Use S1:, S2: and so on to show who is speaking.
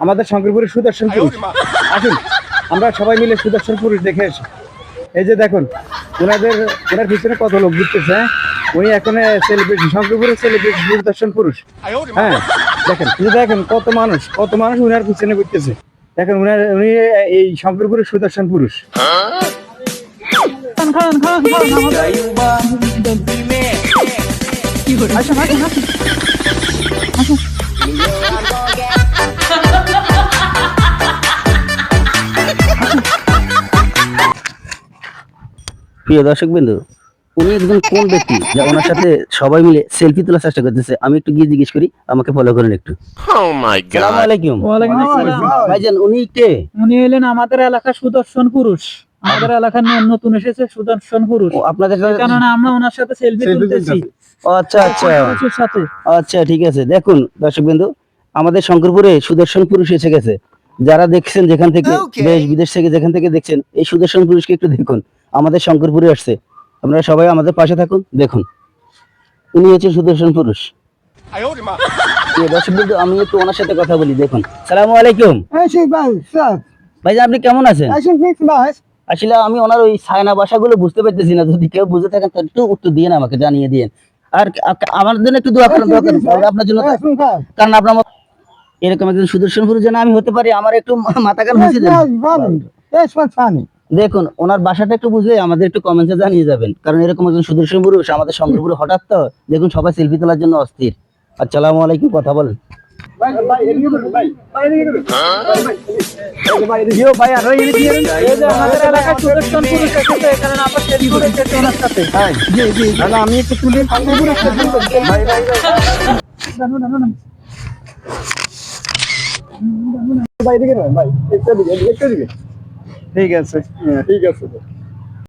S1: আমাদের শঙ্করপুরের সুদর্শন পুরুষ আসুন আমরা সবাই মিলে সুদর্শন পুরুষ দেখে এসি এই যে দেখুন ওনাদের ওনার পিছনে কত লোক ঘুরতেছে হ্যাঁ উনি এখন সেলিব্রিটি শঙ্করপুরের সেলিব্রিটি সুদর্শন পুরুষ হ্যাঁ দেখেন দেখেন কত মানুষ কত মানুষ উনার পিছনে ঘুরতেছে দেখেন উনার উনি এই শঙ্করপুরের সুদর্শন পুরুষ
S2: খান
S3: প্রিয় দর্শক বিন্দু উনি একজন কোন ব্যক্তি যা ওনার সাথে সবাই মিলে সেলফি তোলার চেষ্টা করতেছে? আমি একটু গিয়ে জিজ্ঞেস করি আমাকে ফলো করেন একটু।
S4: Oh my
S3: সালাম
S4: god.
S3: আলাইকুম
S2: আসসালাম।
S3: ভাইজান উনি কে?
S2: উনি হলেন আমাদের এলাকার সুদর্শন পুরুষ। আমাদের এলাকার ন- নতুন এসেছে সুদর্শন পুরুষ।
S3: ও, আপনাদের সাথে-
S2: কেননা আমরা ওনার সাথে সেলফি তুলতেছি।
S3: ও, আচ্ছা আচ্ছা।
S2: সাথে।
S3: আচ্ছা ঠিক আছে। দেখুন দর্শক বিন্দু আমাদের শঙ্করপুরে সুদর্শন পুরুষ এসে গেছে। যারা দেখছেন যেখান থেকে দেশ বিদেশ থেকে যেখান থেকে দেখছেন এই সুদর্শন পুরুষকে একটু দেখুন। আমাদের শঙ্করপুরে আসছে। আপনারা সবাই আমাদের পাশে থাকুন দেখুন। উনি হচ্ছে সুদর্শন পুরুষ। দর্শক আমি একটু ওনার সাথে কথা বলি দেখুন। সালামু আলাইকুম। ভাইজান আপনি কেমন আছেন? আসলে আমি ওনার ওই সায়না ভাষাগুলো বুঝতে পারতেছি না। যদি কেউ বুঝে থাকেন তাহলে একটু উত্তর দিয়ে আমাকে জানিয়ে দিন আর আমার জন্য একটু দোয়া করেন দোয়া করেন। আপনার জন্য কারণ আপনার মত- এরকম একজন সুদর্শন পুরুষ যেন আমি হতে পারি আমার একটু মাথা কান মুছে দেখুন ওনার বাসাটা একটু বুঝলে আমাদের একটু কমেন্টে জানিয়ে যাবেন। কারণ এরকম একজন সুদর্শন পুরুষ আমাদের শঙ্করপুরে হঠাৎ তো দেখুন সবাই সেলফি তোলার জন্য অস্থির। আসসালামু আলাইকুম কথা বলেন
S2: এই যে আমাদের এলাকার সুদর্শন পুরুষ এসেছে কারণ আমরা সেলফি তুলতেছি ওনার সাথে জি জি
S1: তাহলে আমি একটু তুলে ভাই এদিকে নয়, ভাই একটা দিকে একটা দিকে ঠিক আছে। ঠিক আছে।